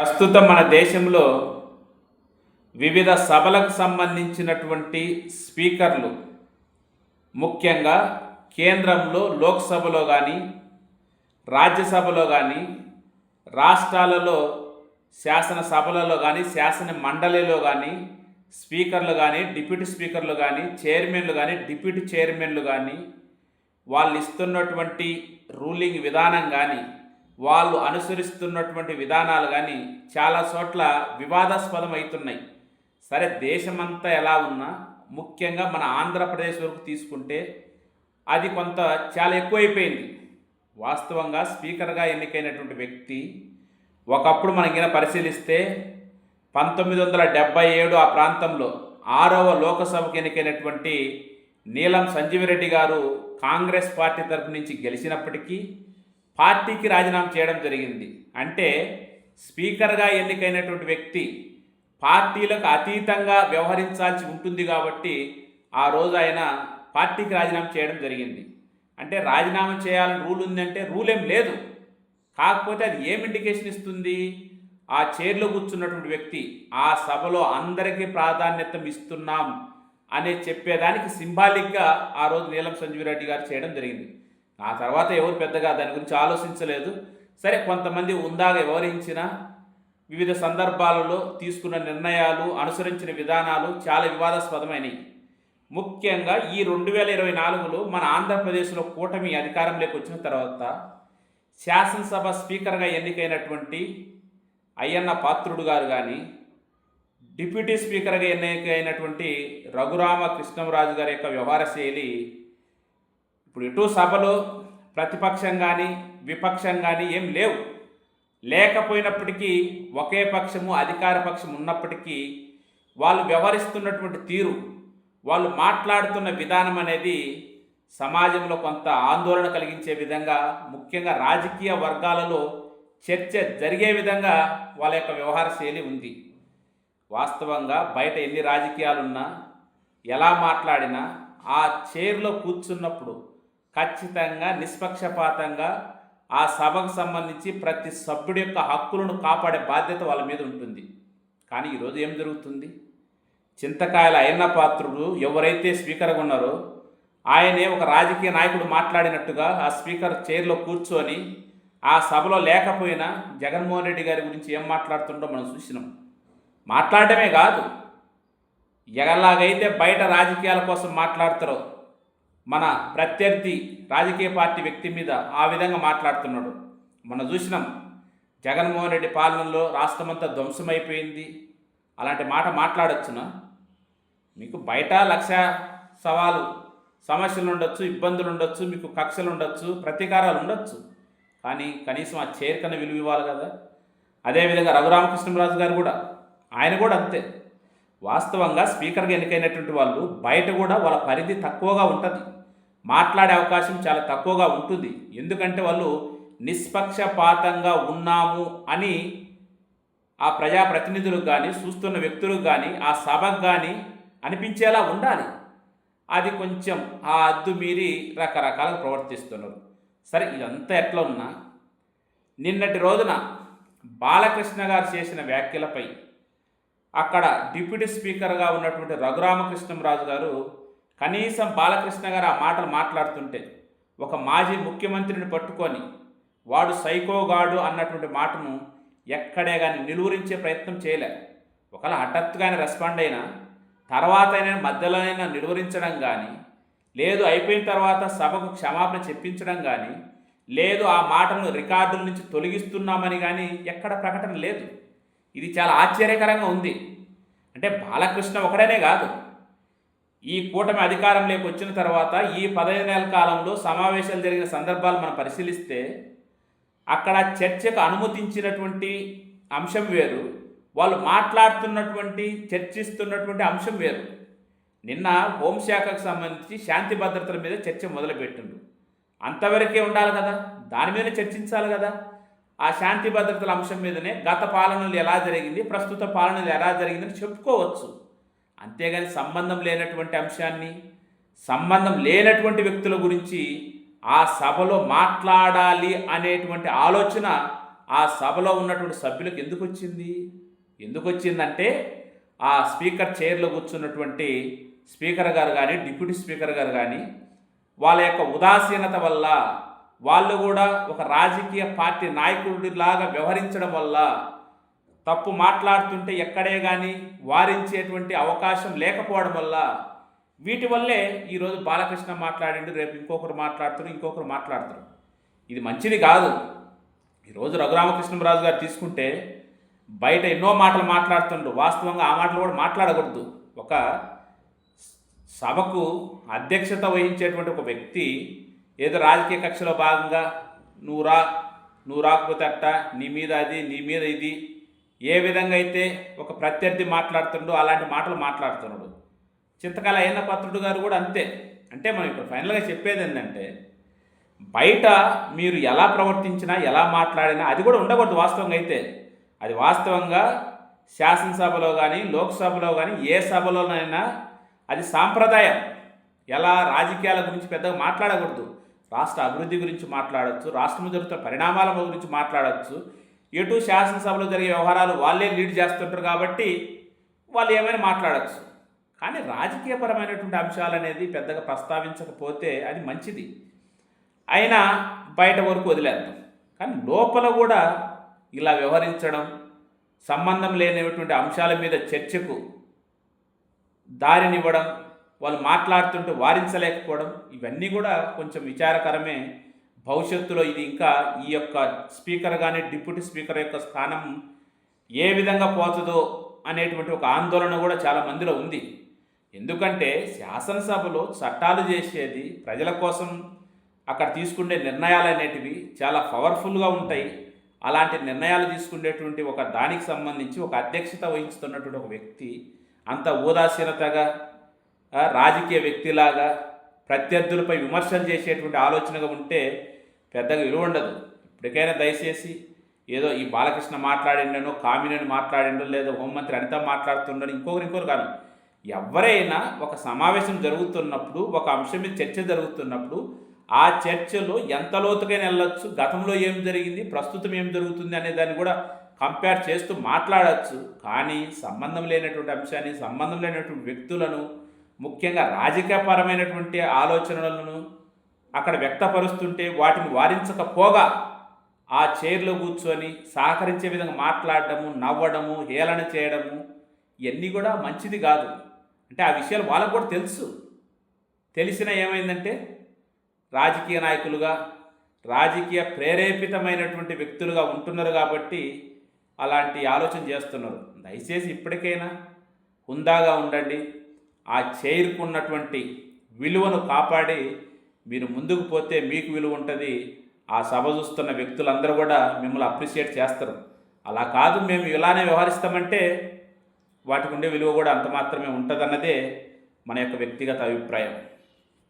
ప్రస్తుతం మన దేశంలో వివిధ సభలకు సంబంధించినటువంటి స్పీకర్లు ముఖ్యంగా కేంద్రంలో లోక్సభలో కానీ రాజ్యసభలో కానీ రాష్ట్రాలలో శాసనసభలలో కానీ శాసన మండలిలో కానీ స్పీకర్లు కానీ డిప్యూటీ స్పీకర్లు కానీ చైర్మన్లు కానీ డిప్యూటీ చైర్మన్లు కానీ వాళ్ళు ఇస్తున్నటువంటి రూలింగ్ విధానం కానీ వాళ్ళు అనుసరిస్తున్నటువంటి విధానాలు కానీ చాలా చోట్ల వివాదాస్పదం అవుతున్నాయి సరే దేశమంతా ఎలా ఉన్నా ముఖ్యంగా మన ఆంధ్రప్రదేశ్ వరకు తీసుకుంటే అది కొంత చాలా ఎక్కువైపోయింది. వాస్తవంగా స్పీకర్గా ఎన్నికైనటువంటి వ్యక్తి ఒకప్పుడు మనం గిన పరిశీలిస్తే పంతొమ్మిది వందల డెబ్బై ఏడు ఆ ప్రాంతంలో ఆరవ లోకసభకు ఎన్నికైనటువంటి నీలం సంజీవిరెడ్డి గారు కాంగ్రెస్ పార్టీ తరపు నుంచి గెలిచినప్పటికీ పార్టీకి రాజీనామా చేయడం జరిగింది. అంటే స్పీకర్గా ఎన్నికైనటువంటి వ్యక్తి పార్టీలకు అతీతంగా వ్యవహరించాల్సి ఉంటుంది కాబట్టి ఆ రోజు ఆయన పార్టీకి రాజీనామా చేయడం జరిగింది. అంటే రాజీనామా చేయాలని రూల్ ఉందంటే రూల్ ఏం లేదు. కాకపోతే అది ఏం ఇండికేషన్ ఇస్తుంది? ఆ చైర్లో కూర్చున్నటువంటి వ్యక్తి ఆ సభలో అందరికీ ప్రాధాన్యత ఇస్తున్నాం అనే చెప్పేదానికి సింబాలిక్గా ఆ రోజు నీలం సంజీవరెడ్డి గారు చేయడం జరిగింది. ఆ తర్వాత ఎవరు పెద్దగా దాని గురించి ఆలోచించలేదు. సరే కొంతమంది ఉందాగా వివరించిన వివిధ సందర్భాలలో తీసుకున్న నిర్ణయాలు అనుసరించిన విధానాలు చాలా వివాదాస్పదమైనవి ముఖ్యంగా ఈ రెండు వేల ఇరవై నాలుగులో మన ఆంధ్రప్రదేశ్లో కూటమి అధికారంలోకి వచ్చిన తర్వాత శాసనసభ స్పీకర్గా ఎన్నికైనటువంటి అయ్యన్న పాత్రుడు గారు కానీ డిప్యూటీ స్పీకర్గా ఎన్నికైనటువంటి రఘురామ కృష్ణంరాజు గారి యొక్క వ్యవహార శైలి ఇప్పుడు ఇటు సభలో ప్రతిపక్షం కానీ విపక్షం కానీ ఏం లేవు. లేకపోయినప్పటికీ ఒకే పక్షము అధికార పక్షం ఉన్నప్పటికీ వాళ్ళు వ్యవహరిస్తున్నటువంటి తీరు వాళ్ళు మాట్లాడుతున్న విధానం అనేది సమాజంలో కొంత ఆందోళన కలిగించే విధంగా ముఖ్యంగా రాజకీయ వర్గాలలో చర్చ జరిగే విధంగా వాళ్ళ యొక్క వ్యవహార శైలి ఉంది. వాస్తవంగా బయట ఎన్ని రాజకీయాలున్నా ఎలా మాట్లాడినా ఆ చైర్లో కూర్చున్నప్పుడు ఖచ్చితంగా నిష్పక్షపాతంగా ఆ సభకు సంబంధించి ప్రతి సభ్యుడి యొక్క హక్కులను కాపాడే బాధ్యత వాళ్ళ మీద ఉంటుంది. కానీ ఈరోజు ఏం జరుగుతుంది? చింతకాయల అయ్యన్న పాత్రుడు ఎవరైతే స్పీకర్గా ఉన్నారో ఆయనే ఒక రాజకీయ నాయకుడు మాట్లాడినట్టుగా ఆ స్పీకర్ చైర్లో కూర్చొని ఆ సభలో లేకపోయినా జగన్మోహన్ రెడ్డి గారి గురించి ఏం మాట్లాడుతుండో మనం చూసినాం. మాట్లాడటమే కాదు ఎలాగైతే బయట రాజకీయాల కోసం మాట్లాడతారో మన ప్రత్యర్థి రాజకీయ పార్టీ వ్యక్తి మీద ఆ విధంగా మాట్లాడుతున్నాడు. మనం చూసినాం జగన్మోహన్ రెడ్డి పాలనలో రాష్ట్రమంతా ధ్వంసమైపోయింది. అలాంటి మాట మాట్లాడొచ్చునా? మీకు బయట లక్ష సవాలు సమస్యలు ఉండొచ్చు ఇబ్బందులు ఉండొచ్చు మీకు కక్షలు ఉండొచ్చు ప్రతీకారాలు ఉండొచ్చు కానీ కనీసం ఆ చేరికన విలువ ఇవ్వాలి కదా. అదేవిధంగా రఘురామకృష్ణరాజు గారు కూడా ఆయన కూడా అంతే. వాస్తవంగా స్పీకర్గా ఎన్నికైనటువంటి వాళ్ళు బయట కూడా వాళ్ళ పరిధి తక్కువగా ఉంటుంది. మాట్లాడే అవకాశం చాలా తక్కువగా ఉంటుంది. ఎందుకంటే వాళ్ళు నిష్పక్షపాతంగా ఉన్నాము అని ఆ ప్రజాప్రతినిధులకు కానీ చూస్తున్న వ్యక్తులకు కానీ ఆ సభకు కానీ అనిపించేలా ఉండాలి. అది కొంచెం ఆ అద్దు మీరి రకరకాలుగా ప్రవర్తిస్తున్నారు. సరే ఇదంతా ఎట్లా ఉన్నా నిన్నటి రోజున బాలకృష్ణ గారు చేసిన వ్యాఖ్యలపై అక్కడ డిప్యూటీ స్పీకర్గా ఉన్నటువంటి రఘురామకృష్ణంరాజు గారు కనీసం బాలకృష్ణ గారు ఆ మాటలు మాట్లాడుతుంటే ఒక మాజీ ముఖ్యమంత్రిని పట్టుకొని వాడు సైకోగాడు అన్నటువంటి మాటను ఎక్కడే కానీ నిలువరించే ప్రయత్నం చేయలే. ఒకవేళ హఠాత్తుగానే రెస్పాండ్ అయినా తర్వాత అయినా మధ్యలోనైనా నిలువరించడం కానీ లేదు అయిపోయిన తర్వాత సభకు క్షమాపణ చెప్పించడం కానీ లేదు ఆ మాటలను రికార్డుల నుంచి తొలగిస్తున్నామని కానీ ఎక్కడ ప్రకటన లేదు. ఇది చాలా ఆశ్చర్యకరంగా ఉంది. అంటే బాలకృష్ణ ఒకడనే కాదు. ఈ కూటమి అధికారంలోకి వచ్చిన తర్వాత ఈ పదహైదు నెలల కాలంలో సమావేశాలు జరిగిన సందర్భాలు మనం పరిశీలిస్తే అక్కడ చర్చకు అనుమతించినటువంటి అంశం వేరు. వాళ్ళు మాట్లాడుతున్నటువంటి చర్చిస్తున్నటువంటి అంశం వేరు. నిన్న హోంశాఖకు సంబంధించి శాంతి భద్రతల మీద చర్చ మొదలుపెట్టిండు. అంతవరకే ఉండాలి కదా? దాని మీద చర్చించాలి కదా? ఆ శాంతి భద్రతల అంశం మీదనే గత పాలనలు ఎలా జరిగింది ప్రస్తుత పాలనలు ఎలా జరిగిందని చెప్పుకోవచ్చు. అంతేగాని సంబంధం లేనటువంటి అంశాన్ని సంబంధం లేనటువంటి వ్యక్తుల గురించి ఆ సభలో మాట్లాడాలి అనేటువంటి ఆలోచన ఆ సభలో ఉన్నటువంటి సభ్యులకు ఎందుకు వచ్చింది? ఎందుకు వచ్చిందంటే ఆ స్పీకర్ చైర్లో కూర్చున్నటువంటి స్పీకర్ గారు కానీ డిప్యూటీ స్పీకర్ గారు కానీ వాళ్ళ యొక్క ఉదాసీనత వల్ల వాళ్ళు కూడా ఒక రాజకీయ పార్టీ నాయకుడిలాగా వ్యవహరించడం వల్ల తప్పు మాట్లాడుతుంటే ఎక్కడే కానీ వారించేటువంటి అవకాశం లేకపోవడం వల్ల వీటి వల్లే ఈరోజు బాలకృష్ణ మాట్లాడిండు రేపు ఇంకొకరు మాట్లాడుతారు ఇంకొకరు మాట్లాడతారు. ఇది మంచిది కాదు. ఈరోజు రఘురామకృష్ణరాజు గారు తీసుకుంటే బయట ఎన్నో మాటలు మాట్లాడుతుండ్రు. వాస్తవంగా ఆ మాటలు కూడా మాట్లాడకూడదు. ఒక సభకు అధ్యక్షత వహించేటువంటి ఒక వ్యక్తి ఏదో రాజకీయ కక్షలో భాగంగా నువ్వు రా నువ్వు రాకపోతే అట్ట నీ మీద అది నీ మీద ఇది. ఏ విధంగా అయితే ఒక ప్రత్యర్థి మాట్లాడుతుండో అలాంటి మాటలు మాట్లాడుతున్నాడు. చింతకాల అయిన పత్రుడు గారు కూడా అంతే. అంటే మనం ఇప్పుడు ఫైనల్గా చెప్పేది ఏంటంటే బయట మీరు ఎలా ప్రవర్తించినా ఎలా మాట్లాడినా అది కూడా ఉండకూడదు వాస్తవంగా అయితే. అది వాస్తవంగా శాసనసభలో కానీ లోక్సభలో కానీ ఏ సభలోనైనా అది సాంప్రదాయం. ఎలా రాజకీయాల గురించి పెద్దగా మాట్లాడకూడదు. రాష్ట్ర అభివృద్ధి గురించి మాట్లాడచ్చు రాష్ట్రంలో జరుగుతున్న పరిణామాల గురించి మాట్లాడచ్చు. ఎటు శాసనసభలో జరిగే వ్యవహారాలు వాళ్ళే లీడ్ చేస్తుంటారు కాబట్టి వాళ్ళు ఏమైనా మాట్లాడచ్చు. కానీ రాజకీయపరమైనటువంటి అంశాలు అనేది పెద్దగా ప్రస్తావించకపోతే అది మంచిది. అయినా బయట వరకు వదిలేద్దాం. కానీ లోపల కూడా ఇలా వ్యవహరించడం సంబంధం లేనటువంటి అంశాల మీద చర్చకు దారినివ్వడం వాళ్ళు మాట్లాడుతుంటే వారించలేకపోవడం ఇవన్నీ కూడా కొంచెం విచారకరమే. భవిష్యత్తులో ఇది ఇంకా ఈ యొక్క స్పీకర్ కానీ డిప్యూటీ స్పీకర్ యొక్క స్థానం ఏ విధంగా పోతుందో అనేటువంటి ఒక ఆందోళన కూడా చాలా మందిలో ఉంది. ఎందుకంటే శాసనసభలో చట్టాలు చేసేది ప్రజల కోసం అక్కడ తీసుకునే నిర్ణయాలు అనేటివి చాలా పవర్ఫుల్గా ఉంటాయి. అలాంటి నిర్ణయాలు తీసుకునేటువంటి ఒక దానికి సంబంధించి ఒక అధ్యక్షత వహిస్తున్నటువంటి ఒక వ్యక్తి అంత ఉదాసీనతగా రాజకీయ వ్యక్తిలాగా ప్రత్యర్థులపై విమర్శలు చేసేటువంటి ఆలోచనగా ఉంటే పెద్దగా విలువ ఉండదు. ఇప్పటికైనా దయచేసి ఏదో ఈ బాలకృష్ణ మాట్లాడిండనో కామినేని మాట్లాడిండో లేదా హోంమంత్రి అనిత మాట్లాడుతుండను ఇంకొకరు ఇంకొకరు కాదు. ఎవరైనా ఒక సమావేశం జరుగుతున్నప్పుడు ఒక అంశం మీద చర్చ జరుగుతున్నప్పుడు ఆ చర్చలో ఎంత లోతుకైనా వెళ్ళొచ్చు గతంలో ఏం జరిగింది ప్రస్తుతం ఏం జరుగుతుంది అనే దాన్ని కూడా కంపేర్ చేస్తూ మాట్లాడచ్చు. కానీ సంబంధం లేనటువంటి అంశాన్ని సంబంధం లేనటువంటి వ్యక్తులను ముఖ్యంగా రాజకీయపరమైనటువంటి ఆలోచనలను అక్కడ వ్యక్తపరుస్తుంటే వాటిని వారించకపోగా ఆ చైర్లో కూర్చొని సహకరించే విధంగా మాట్లాడడము నవ్వడము హేళన చేయడము ఇవన్నీ కూడా మంచిది కాదు. అంటే ఆ విషయాలు వాళ్ళకు కూడా తెలుసు. తెలిసిన ఏమైందంటే రాజకీయ నాయకులుగా రాజకీయ ప్రేరేపితమైనటువంటి వ్యక్తులుగా ఉంటున్నారు కాబట్టి అలాంటి ఆలోచన చేస్తున్నారు. దయచేసి ఇప్పటికైనా హుందాగా ఉండండి. ఆ చేరుకున్నటువంటి విలువను కాపాడి మీరు ముందుకు పోతే మీకు విలువ ఉంటుంది. ఆ సభ చూస్తున్న వ్యక్తులందరూ కూడా మిమ్మల్ని అప్రిషియేట్ చేస్తారు. అలా కాదు మేము ఇలానే వ్యవహరిస్తామంటే వాటికి ఉండే విలువ కూడా అంత మాత్రమే ఉంటుందన్నదే మన యొక్క వ్యక్తిగత అభిప్రాయం.